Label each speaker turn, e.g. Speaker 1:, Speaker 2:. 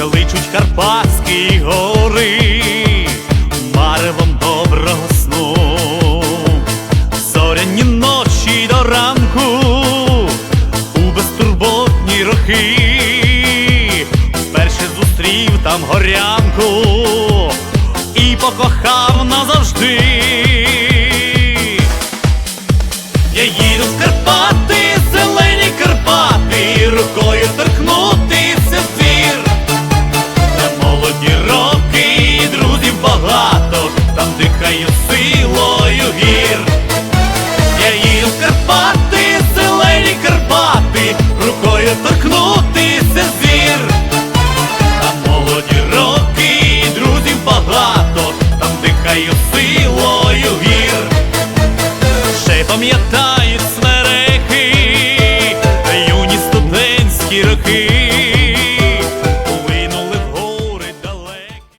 Speaker 1: Кличуть Карпатські гори, маревом доброго сну, зоряні ночі до ранку, у безтурботні роки, вперше зустрів там горянку і покохав назавжди. Я їду в Карпати, зелені Карпати, рукою торкнути Pero